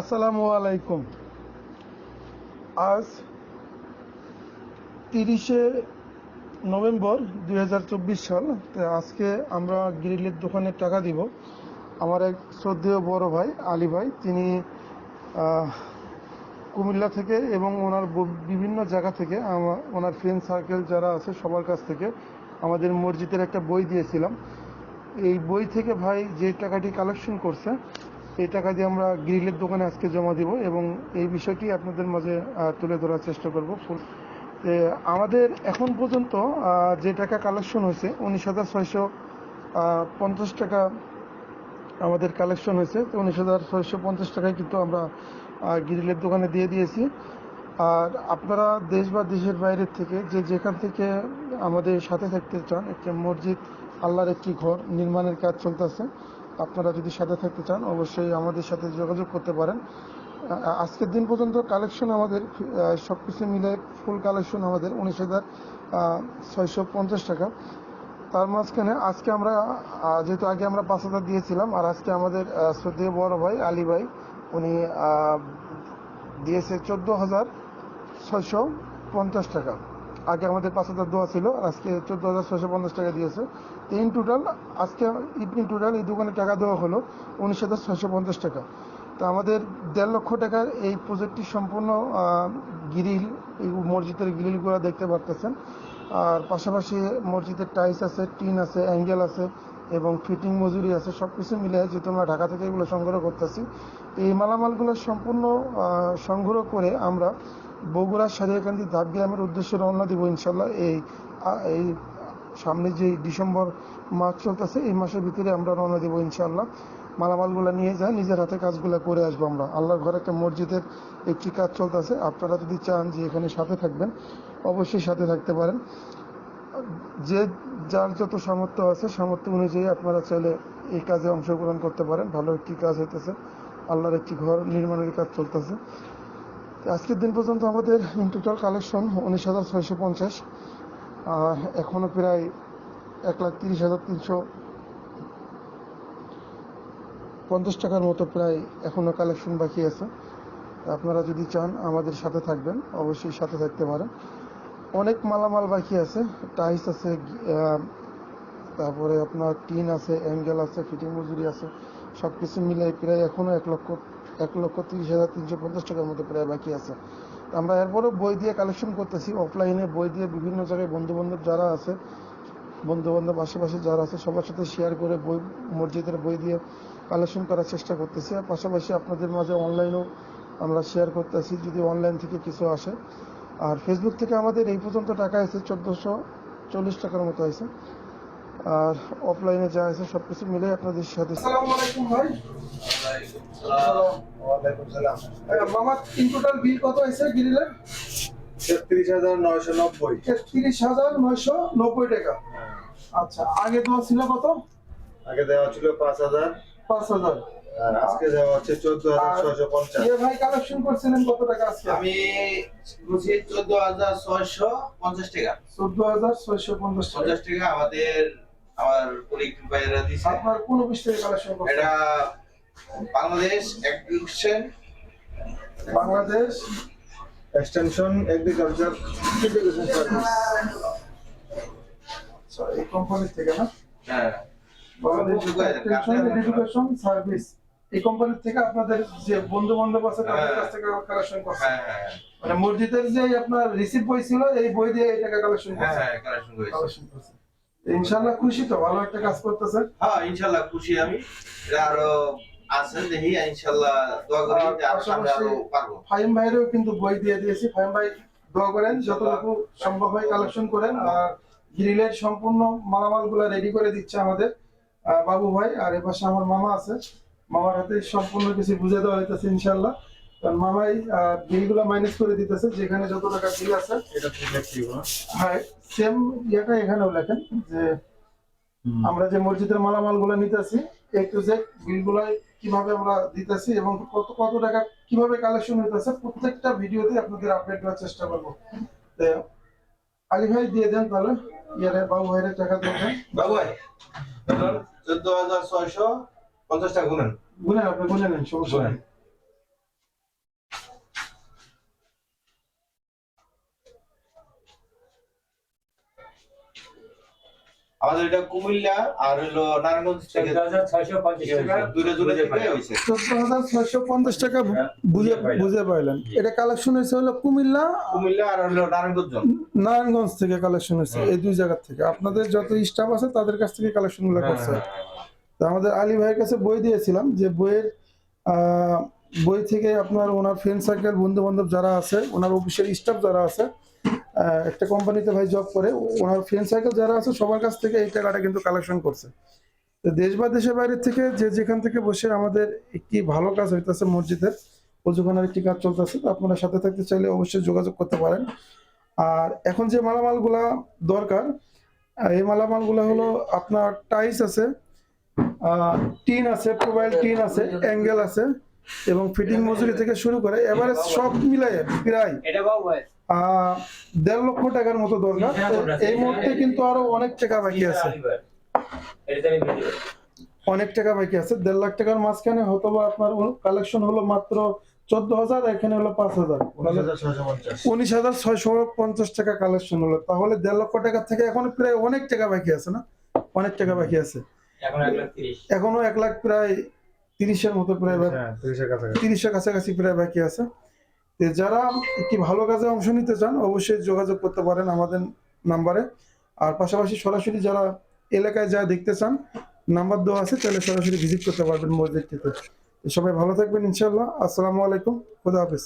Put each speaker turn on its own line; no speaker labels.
আসসালামু আলাইকুম। আজ তিরিশে নভেম্বর দু হাজার চব্বিশ সাল। তো আজকে আমরা গ্রিলের দোকানে টাকা দিব। আমার এক শ্রদ্ধেয় বড় ভাই, আলী ভাই, তিনি কুমিল্লা থেকে এবং ওনার বিভিন্ন জায়গা থেকে ওনার ফ্রেন্ড সার্কেল যারা আছে সবার কাছ থেকে আমাদের মসজিদের একটা বই দিয়েছিলাম। এই বই থেকে ভাই যে টাকাটি কালেকশন করছে এই টাকা দিয়ে আমরা গ্রিলের দোকানে আজকে জমা দিব এবং এই বিষয়টি আপনাদের মাঝে তুলে ধরার চেষ্টা করব। ফুল আমাদের এখন পর্যন্ত যে টাকা কালেকশন হয়েছে, উনিশ হাজার ছয়শো পঞ্চাশ টাকা আমাদের কালেকশন হয়েছে। তো উনিশ হাজার ছয়শো পঞ্চাশ টাকায় কিন্তু আমরা গ্রিলের দোকানে দিয়ে দিয়েছি। আর আপনারা দেশ বা দেশের বাইরের থেকে যে যেখান থেকে আমাদের সাথে থাকতে চান, একটি মসজিদ, আল্লাহর একটি ঘর নির্মাণের কাজ চলতেছে। আপনারা যদি সাথে থাকতে চান, অবশ্যই আমাদের সাথে যোগাযোগ করতে পারেন। আজকের দিন পর্যন্ত কালেকশন আমাদের সব কিছু মিলে ফুল কালেকশন আমাদের উনিশ হাজার ছয়শো পঞ্চাশ টাকা। তার মাঝখানে আজকে আমরা যেহেতু আগে আমরা পাঁচ হাজার দিয়েছিলাম, আর আজকে আমাদের শ্রদ্ধেয় বড় ভাই আলী ভাই, উনি দিয়েছে চোদ্দ হাজার ছয়শো পঞ্চাশ টাকা। আগে আমাদের পাঁচ হাজার দেওয়া ছিল আজকে চোদ্দ হাজার ছয়শো পঞ্চাশ টাকা দিয়েছে। ইন টোটাল আজকে ইভিনিং টোটাল এই দোকানে টাকা দেওয়া হলো উনিশ হাজার ছয়শো পঞ্চাশ টাকা। তো আমাদের দেড় লক্ষ টাকার এই প্রজেক্টটি সম্পূর্ণ গ্রিল এই মসজিদের গ্রিলগুলো দেখতে পারতেছেন। আর পাশাপাশি মসজিদের টাইলস আছে টিন আছে অ্যাঙ্গেল আছে, এবং ফিটিং মজুরি আছে সব কিছু মিলে যেহেতু আমরা ঢাকা থেকে এগুলো সংগ্রহ করতেছি, এই মালামালগুলো সম্পূর্ণ সংগ্রহ করে আমরা বগুড়া সারিয়াকান্দি ধাপ গ্রামের উদ্দেশ্যে রওনা দিব ইনশাল্লাহ এই এই সামনে যে ডিসেম্বর মাস চলতেছে, এই মাসের ভিতরে আমরা রওনা দিব ইনশাল্লাহ মালামালগুলো নিয়ে যায় নিজের হাতে কাজগুলো করে আসব আমরা। আল্লাহর ঘরে একটা মসজিদের একটি কাজ চলতেছে। আপনারা যদি চান যে এখানে সাথে থাকবেন, অবশ্যই সাথে থাকতে পারেন। যে যার যত সামর্থ্য আছে, সামর্থ্য অনুযায়ী আপনারা চাইলে এই কাজে অংশগ্রহণ করতে পারেন। ভালো একটি কাজ হইতেছে। আল্লাহর একটি ঘর নির্মাণের কাজ চলতেছে। আজকের দিন পর্যন্ত আমাদের ইন টোটাল কালেকশন উনিশ হাজার ছয়শো পঞ্চাশ এখনও প্রায় এক লাখ তিরিশ হাজার তিনশো পঞ্চাশ টাকার মতো প্রায় এখনও কালেকশন বাকি আছে। আপনারা যদি চান আমাদের সাথে থাকবেন, অবশ্যই সাথে থাকতে পারেন। অনেক মালামাল বাকি আছে টাইস আছে তারপরে আপনার টিন আছে অ্যাঙ্গেল আছে ফিটিং মজুরি আছে সব কিছু মিলে প্রায় এখনও এক লক্ষ এক লক্ষ তিরিশ হাজার তিনশো পঞ্চাশ টাকার মতো প্রায় বাকি আছে। আমরা এরপরেও বই দিয়ে কালেকশন করতেছি অফলাইনে বই দিয়ে বিভিন্ন জায়গায় বন্ধু বান্ধব যারা আছে বন্ধু বান্ধব আশেপাশে যারা আছে, সবার সাথে শেয়ার করে বই, মসজিদের বই দিয়ে কালেকশন করার চেষ্টা করতেছি। আর পাশাপাশি আপনাদের মাঝে অনলাইনেও আমরা শেয়ার করতেছি, যদি অনলাইন থেকে কিছু আসে। আর ফেসবুক থেকে আমাদের এই পর্যন্ত টাকা আছে চোদ্দোশো চল্লিশ টাকার মতো আছে আর অফলাইনে যা আছে সব কিছু মিলে আপনাদের সাথে আসসালামু আলাইকুম ভাই। মামা ইন টোটাল বিল কত হয়েছে গ্রিলের
তেত্রিশ হাজার নয়শো নব্বই।
তেত্রিশ হাজার নয়শো নব্বই টাকা। আচ্ছা আগে দেওয়া ছিল কত?
আগে দেওয়া ছিল পাঁচ হাজার।
পাঁচ হাজার।
আজকে দেওয়া হচ্ছে চোদ্দ হাজার ছয়শো পঞ্চাশ।
ভাই কালেকশন করছিলেন কত টাকা আজকে?
আমি বুঝি চোদ্দ হাজার ছয়শো পঞ্চাশ টাকা।
চোদ্দ হাজার ছয়শো পঞ্চাশ
পঞ্চাশ টাকা আমাদের আমার কলিগ ভাইয়েরা
আপনার কোন অফিস থেকে কালেকশন করছেন?
এটা Bangladesh education
Bangladesh
extension agriculture irrigation service
আচ্ছা, এই কোম্পানি থেকে না?
হ্যাঁ।
বাংলাদেশ এডুকেশন সার্ভিস এই কোম্পানি থেকে আপনাদের যে বন্ধু বান্ধব আছে তাদের
হ্যাঁ।
কাছ থেকে কালেকশন করছেন।
হ্যাঁ হ্যাঁ।
মানে মসজিদের যে আপনার রিসিভ বই ছিল এই বই দিয়ে এই টাকা কালেকশন
হ্যাঁ
করছেন।
হ্যাঁ কালেকশন করেছি।
ইনশাআল্লাহ খুশি তো ভালো একটা কাজ করতেছেন
হ্যাঁ ইনশাল্লাহ খুশি আমি। আরও আছে দেখি ইনশাল্লাহ দোয়া করি যে আরও সামনে আরও পারব।
ফাহিম ভাইয়েরও কিন্তু বই দিয়ে দিয়েছি। ফাহিম ভাই দোয়া করেন যতটুকু সম্ভব হয় কালেকশন করেন। আর গ্রিলের সম্পূর্ণ মালামালগুলা রেডি করে দিচ্ছে আমাদের বাবু ভাই। আর এপাশে আমার মামা আছে। মামার হাতে সম্পূর্ণ কিছু বুঝে দেওয়া হইতেছে ইনশাল্লাহ কারণ মামাই বিলগুলা মাইনাস করে দিতেছে যেখানে যত টাকা বিল আছে।
এটা
হ্যাঁ সেম ইয়েটা এখানেও লেখেন যে আমরা যে মসজিদের মালামালগুলো নিতেছি এ টু জেড বিল গুলাই কীভাবে আমরা দিতেছি এবং কত কত টাকা কীভাবে কালেকশন হইতেছে প্রত্যেকটা ভিডিওতে আপনাদের আপডেট দেওয়ার চেষ্টা করব। আলী ভাই দিয়ে দেন তাহলে ইয়ারে বাবু ভাইয়ের টাকা দিয়ে দেন।
বাবু ভাই চোদ্দ হাজার ছয়শো পঞ্চাশ টাকা গুনেন।
গুনে আপনি গুনে নেন সমস্যা নেই।
আমাদের এটা কুমিল্লা আর হলো নারায়ণগঞ্জ থেকে
ছয়শো পঞ্চাশ টাকা।
দূরে দূরে থেকে হয়েছে।
চোদ্দ হাজার ছয়শো পঞ্চাশ টাকা
হ্যাঁ,
বুঝে
বুঝে
পাইলেন। এটা কালেকশন হয়েছে হলো কুমিল্লা
কুমিল্লা আর হলো নারায়ণগঞ্জ
নারায়ণগঞ্জ থেকে কালেকশন হয়েছে এই দুই জায়গা থেকে। আপনাদের যত স্টাফ আছে তাদের কাছ থেকে কালেকশনগুলো
হ্যাঁ,
করছে। তো আমাদের আলী ভাইয়ের কাছে বই দিয়েছিলাম যে বইয়ের আহ, বই থেকে আপনার ওনার ফ্রেন্ড সার্কেল বন্ধু বান্ধব যারা আছে ওনার অফিসের স্টাফ যারা আছে একটা কোম্পানিতে ভাই জব করে, ওনার ফ্রেন্ড সার্কেল যারা আছে, সবার কাছ থেকে এই টাকাটা কিন্তু কালেকশন করছে। তো দেশ বা দেশের বাইরে থেকে যে যেখান থেকে বসে আমাদের একটি ভালো কাজ হইতেছে মসজিদের অজুখানার একটি কাজ চলতেছে, তো আপনারা সাথে থাকতে চাইলে অবশ্যই যোগাযোগ করতে পারেন। আর এখন যে মালামালগুলা দরকার এই মালামালগুলো হলো আপনার টাইস আছে টিন আছে প্রোবাইল টিন আছে অ্যাঙ্গেল আছে, এবং ফিটিং মজুরি থেকে শুরু করে এবারে সব মিলাই প্রায় দেড় লক্ষ টাকার মতো দরকার। এই মুহূর্তে কিন্তু আরও অনেক টাকা বাকি আছে। অনেক টাকা বাকি আছে। দেড় লাখ টাকার মাঝখানে হয়তো বা আপনার কালেকশন হলো মাত্র চোদ্দ হাজার এখানে হলো পাঁচ হাজার।
উনিশ হাজার ছয়শো পঞ্চাশ।
টাকা কালেকশন হলো। তাহলে দেড় লক্ষ টাকা থেকে এখন প্রায় অনেক টাকা বাকি আছে না? অনেক টাকা বাকি আছে।
এখন এক লাখ
প্রায় তিরিশের মতো প্রায়
হ্যাঁ তিরিশের কাছাকাছি
প্রায় বাকি আছে। যারা একটি ভালো কাজে অংশ নিতে চান, অবশ্যই যোগাযোগ করতে পারেন আমাদের নাম্বারে। আর পাশাপাশি সরাসরি যারা এলাকায় যা দেখতে চান, নাম্বার দেওয়া আছে, তাহলে সরাসরি ভিজিট করতে পারবেন মসজিদটিতে। সবাই ভালো থাকবেন ইনশাল্লাহ আসসালামু আলাইকুম। খুদা হাফিজ।